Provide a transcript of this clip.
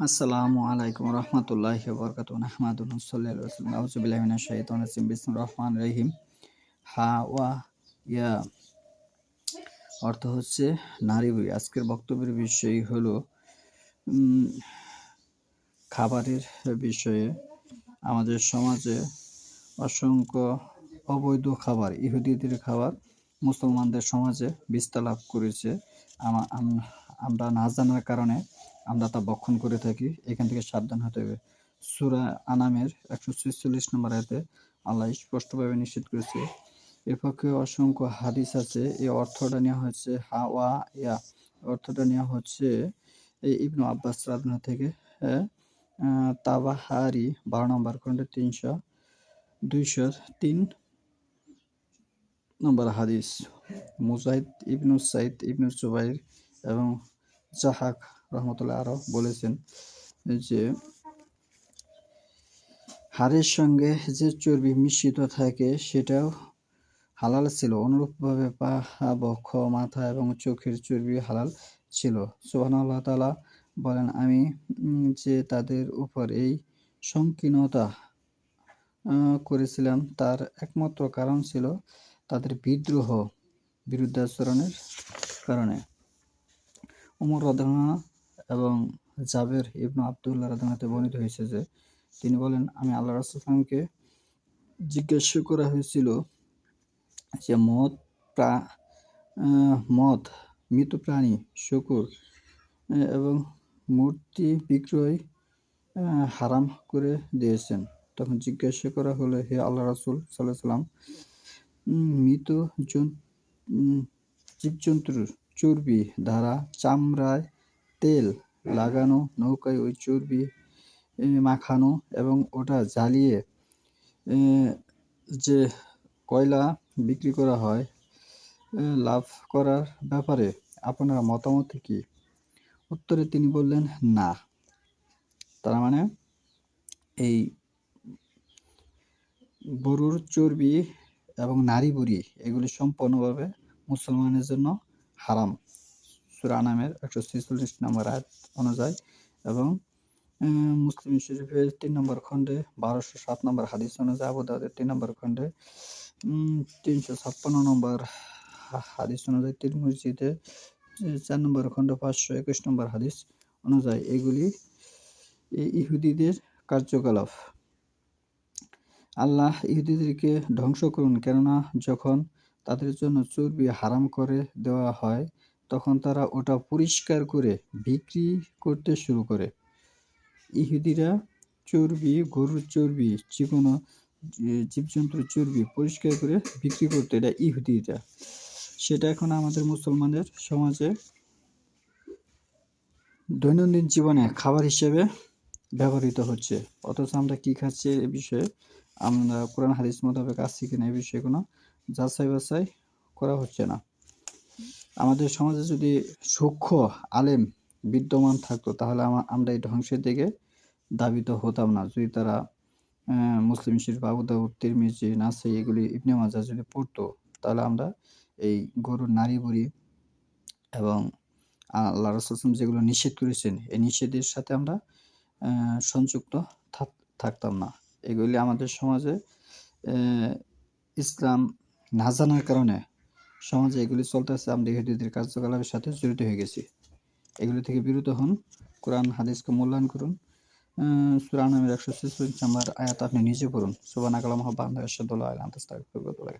আসসালামু আলাইকুম রহমতুল্লাহি বরকাত রাজিম, বিসমিল্লাহির রহিম। হা ওয়া ইয়া অর্থ হচ্ছে নারী বুড়ি। আজকের বক্তব্যের বিষয় হলো খাবারের বিষয়ে আমাদের সমাজে অসংখ্য অবৈধ খাবার, ইহুদিদের খাবার মুসলমানদের সমাজে বিস্তার লাভ করেছে। আমরা না জানার কারণে আমরা তা বক্ষণ করে থাকি। এখান থেকে সাবধান হতে হবে। সুরা আনামের একশো ছেচল্লিশ নম্বর আয়াতে আল্লাহ স্পষ্টভাবে নিষেধ করেছে এর পক্ষে অসংখ্য হাদিস আছে। এই অর্থটা নেওয়া হচ্ছে হাওয়া ইয়া। অর্থটা নেওয়া হচ্ছে এই ইবনু আব্বাস রাদনা থেকে হ্যাঁ, তাবাহারি বারো নম্বর খণ্ডে তিনশো দুইশো তিন নম্বর হাদিস। মুজাহিদ ইবনু সাইদ ইবনু জুবাইর এবং জাহাক রহমতুল্লাহ আরও বলেছেন যে, হাড়ের সঙ্গে যে চর্বি মিশ্রিত থাকে সেটাও হালাল ছিল। অনুরূপভাবে পা বক্ষ, মাথা এবং চোখের চর্বি হালাল ছিল। সোহান আল্লাহ তালা বলেন, আমি যে তাদের উপর এই সংকীর্ণতা করেছিলাম তার একমাত্র কারণ ছিল তাদের বিদ্রোহ, বিরুদ্ধাচরণের কারণে। উমর রাধানা এবং জাবের ইবনু আবদুল্লাহ রদনাতে বর্ণিত হয়েছে যে, তিনি বলেন, আমি আল্লাহ রাসুলামকে জিজ্ঞাসা করা হয়েছিল যে, মদ প্রা মদ, মৃত প্রাণী, শুকুর এবং মূর্তি বিক্রয় হারাম করে দিয়েছেন। তখন জিজ্ঞাসা করা হলো, হে আল্লাহ রাসুল সাল্লাহ সাল্লাম মৃত জন- জীবজন্তুর চর্বি দ্বারা চামড়ায় তেল লাগানো, নৌকায় ওই চর্বি মাখানো এবং ওটা জ্বালিয়ে যে কয়লা বিক্রি করা হয় লাভ করার ব্যাপারে আপনার মতামত কি? উত্তরে তিনি বললেন, না। তার মানে এই গরুর চর্বি এবং নারী বুড়ি, এগুলি সম্পূর্ণভাবে মুসলমানের জন্য হারাম। সুরা নামের একশো ছেচল্লিশ নম্বর আয়াত অনুযায়ী এবং মুসলিম শরীফের তিন নম্বর খণ্ডে, বারোশো সাত নম্বর হাদিস অনুযায়ী আবু দাউদের তিন নম্বর খণ্ডে তিনশো ছাপ্পান্ন নম্বর হাদিস অনুযায়ী তিন মসজিদে চার নম্বর খণ্ড, পাঁচশো একুশ নম্বর হাদিস অনুযায়ী এগুলি ইহুদিদের কার্যকলাপ। আল্লাহ ইহুদিদেরকে ধ্বংস করুন, কেননা যখন তাদের জন্য চর্বি হারাম করে দেওয়া হয়, তখন তারা ওটা পরিষ্কার করে বিক্রি করতে শুরু করে। ইহুদিরা চর্বি, গরুর চর্বি যে কোনো জীবজন্তুর চর্বি পরিষ্কার করে বিক্রি করতে, এটা ইহুদিরা। সেটা এখন আমাদের মুসলমানের সমাজে দৈনন্দিন জীবনে খাবার হিসেবে ব্যবহৃত হচ্ছে। অথচ আমরা কী খাচ্ছি এ বিষয়ে? আমরা কোরআন হাদিস মোতাবেক আসছি কিনা এ বিষয়ে কোনো যাচাই বাছাই করা হচ্ছে না। আমাদের সমাজে যদি সূক্ষ্ম আলেম বিদ্যমান থাকতো, তাহলে আমরা এই ধ্বংসের দিকে দাবিত হতাম না। যদি তারা মুসলিম শরীফ আবু দাউদ, তিরমিজি, নাসাই এগুলি ইবনে মাজা যদি পড়তো, তাহলে আমরা এই গরুর নারী বুড়ি এবং আল্লাহ রসুল যেগুলো নিষেধ করেছেন, এই নিষেধের সাথে আমরা সংযুক্ত থাক- থাকতাম না। এগুলি আমাদের সমাজে ইসলাম না জানার কারণে সমাজে এগুলি চলতেছে আমরা ইহুদিদের কার্যকলাপের সাথে জড়িত হয়ে গেছি। এগুলি থেকে বিরত হন। কোরআন, হাদিসকে মূল্যায়ন করুন। সুরান নামের একশো ছেচল্লিশ নাম্বার আয়াত আপনি নিজে পড়ুন। সুবান আকালাম বান্ধব আশাদুল্লাহ আলাম